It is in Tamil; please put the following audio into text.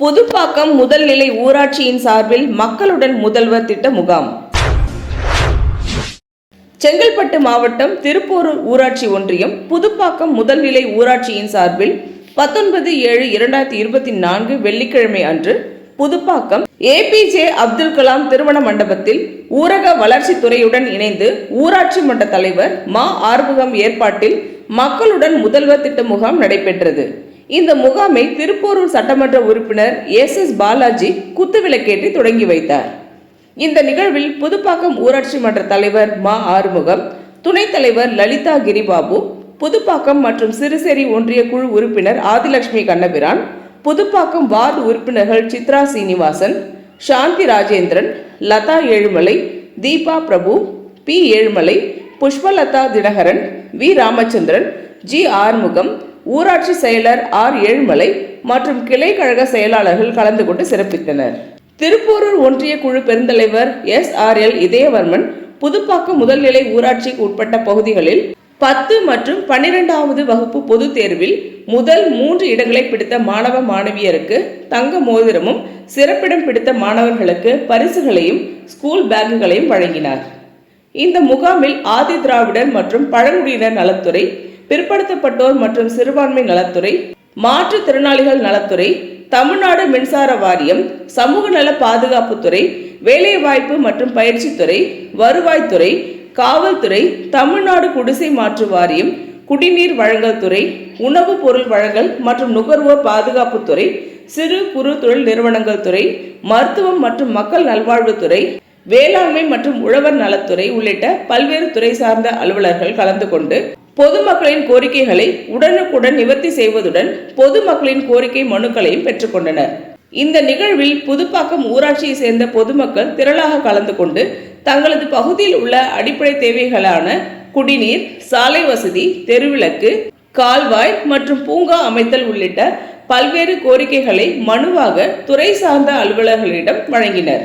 புதுப்பாக்கம் முதல்நிலை ஊராட்சியின் சார்பில் மக்களுடன் முதல்வர் திட்ட முகாம். செங்கல்பட்டு மாவட்டம் திருப்பூர் ஊராட்சி ஒன்றியம் புதுப்பாக்கம் முதல்நிலை ஊராட்சியின் சார்பில் பத்தொன்பது ஏழு இரண்டாயிரத்தி இருபத்தி நான்கு வெள்ளிக்கிழமை அன்று புதுப்பாக்கம் ஏபிஜே அப்துல் கலாம் திருமண மண்டபத்தில் ஊரக வளர்ச்சித்துறையுடன் இணைந்து ஊராட்சி மன்ற தலைவர் மா ஆர்முகம் ஏற்பாட்டில் மக்களுடன் முதல்வர் திட்ட முகாம் நடைபெற்றது. இந்த முகாமை திருப்போரூர் சட்டமன்ற உறுப்பினர் எஸ் எஸ் பாலாஜி குத்துவிளக்கேற்றி தொடங்கி வைத்தார். இந்த நிகழ்வில் புதுப்பாக்கம் ஊராட்சி மன்ற தலைவர் மா ஆறுமுகம் துணைத் தலைவர் லலிதா கிரிபாபு புதுப்பாக்கம் மற்றும் சிறுசேரி ஒன்றிய குழு உறுப்பினர் ஆதிலட்சுமி கண்ணபிரான் புதுப்பாக்கம் வார்டு உறுப்பினர்கள் Chitra Srinivasan Shanthi Rajendran Latha Ezhumalai Deepa Prabhu P Ezhumalai Pushpalatha Dinakaran V Ramachandran G Arumugam ஊராட்சி செயலர் ஆர் ஏழுமலை மற்றும் கிளை கழக செயலாளர்கள் கலந்து கொண்டு சிறப்பித்தனர். திருப்போரூர் ஒன்றிய குழு பெருந்தலைவர் S R L Idhayavarman Puduppakkam முதல்நிலை ஊராட்சிக்கு உட்பட்ட பகுதிகளில் பத்து மற்றும் பன்னிரெண்டாவது வகுப்பு பொதுத் தேர்வில் முதல் மூன்று இடங்களை பிடித்த மாணவ மாணவியருக்கு தங்க மோதிரமும் சிறப்பிடம் பிடித்த மாணவர்களுக்கு பரிசுகளையும் ஸ்கூல் பேக்குகளையும் வழங்கினார். இந்த முகாமில் ஆதி திராவிடர் மற்றும் பழங்குடியினர் நலத்துறை பிற்படுத்தப்பட்டோர் மற்றும் சிறுபான்மை நலத்துறை மாற்றுத்திறனாளிகள் நலத்துறை தமிழ்நாடு மின்சார வாரியம் சமூக நல பாதுகாப்புத்துறை வேலைவாய்ப்பு மற்றும் பயிற்சித்துறை வருவாய்த்துறை காவல்துறை தமிழ்நாடு குடிசை மாற்று வாரியம் குடிநீர் வழங்கல் துறை உணவுப் பொருள் வழங்கல் மற்றும் நுகர்வோர் பாதுகாப்புத்துறை சிறு குறு தொழில் நிறுவனங்கள் துறை மருத்துவம் மற்றும் மக்கள் நல்வாழ்வுத்துறை வேளாண்மை மற்றும் உழவர் நலத்துறை உள்ளிட்ட பல்வேறு துறை சார்ந்த அலுவலர்கள் கலந்து கொண்டு பொதுமக்களின் கோரிக்கைகளை உடனுக்குடன் நிவர்த்தி செய்வதுடன் பொதுமக்களின் கோரிக்கை மனுக்களையும் பெற்றுக்கொண்டனர். இந்த நிகழ்வில் புதுப்பாக்கம் ஊராட்சியை சேர்ந்த பொதுமக்கள் திரளாக கலந்து கொண்டு தங்களது பகுதியில் உள்ள அடிப்படை தேவைகளான குடிநீர் சாலை வசதி தெருவிளக்கு கால்வாய் மற்றும் பூங்கா அமைத்தல் உள்ளிட்ட பல்வேறு கோரிக்கைகளை மனுவாக துறை சார்ந்த அலுவலர்களிடம் வழங்கினர்.